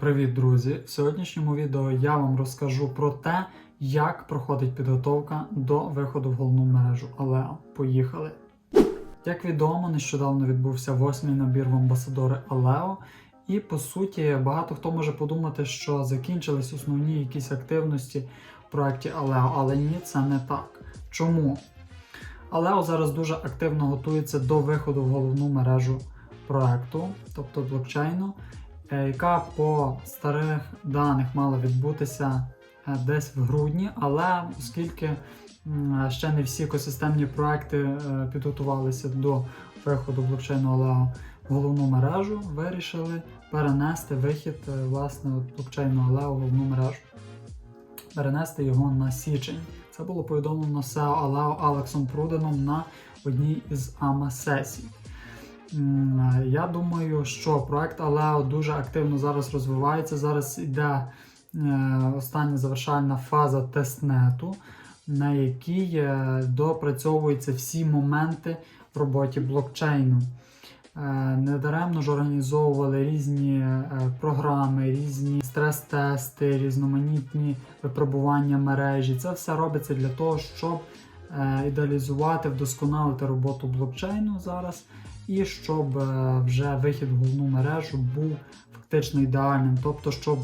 Привіт, друзі! В сьогоднішньому відео я вам розкажу про те, як проходить підготовка до виходу в головну мережу Алео. Поїхали! Як відомо, нещодавно відбувся восьмий набір в амбасадори Алео, і по суті багато хто може подумати, що закінчились основні якісь активності в проєкті Алео, але ні, це не так. Чому? Алео зараз дуже активно готується до виходу в головну мережу проекту, тобто блокчейну, яка по старих даних мала відбутися е, десь в грудні, але оскільки ще не всі екосистемні проекти е, підготувалися до виходу блокчейну Алео в головну мережу, вирішили перенести вихід е, власне блокчейну Алео в головну мережу. Перенести його на січень. Це було повідомлено SEO Алео Алексом Пруденом на одній із АМА-сесій. Я думаю, що проект Алео дуже активно зараз розвивається. Зараз йде е, остання завершальна фаза тестнету, на якій е, допрацьовуються всі моменти в роботі блокчейну. Е, Недаремно ж організовували різні програми, різні стрес-тести, різноманітні випробування мережі. Це все робиться для того, щоб ідеалізувати, вдосконалити роботу блокчейну зараз, і щоб е, вже вихід в головну мережу був фактично ідеальним. Тобто, щоб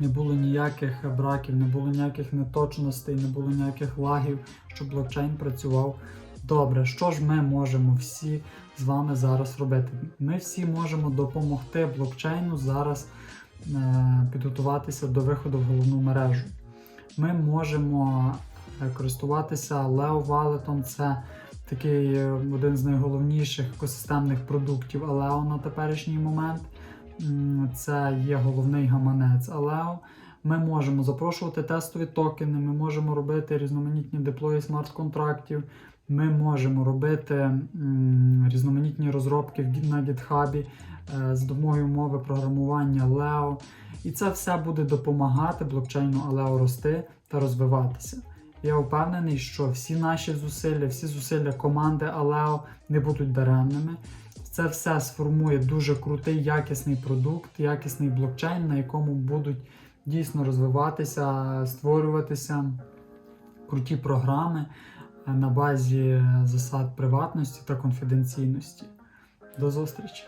не було ніяких браків, не було ніяких неточностей, не було ніяких лагів, щоб блокчейн працював добре. Що ж ми можемо всі з вами зараз робити? Ми всі можемо допомогти блокчейну зараз е, підготуватися до виходу в головну мережу. Ми можемо е, користуватися Leo Wallet, це такий е, один з найголовніших екосистемних продуктів Aleo на теперішній момент. Це є головний гаманець Aleo. Ми можемо запрошувати тестові токени, ми можемо робити різноманітні деплої смарт-контрактів, ми можемо робити різноманітні розробки на GitHub е, з допомогою мови програмування Leo. І це все буде допомагати блокчейну Aleo рости та розвиватися. Я впевнений, що всі наші зусилля, всі зусилля команди Aleo не будуть даремними. Це все сформує дуже крутий, якісний продукт, якісний блокчейн, на якому будуть дійсно розвиватися, створюватися круті програми е, на базі засад приватності та конфіденційності. До зустрічі!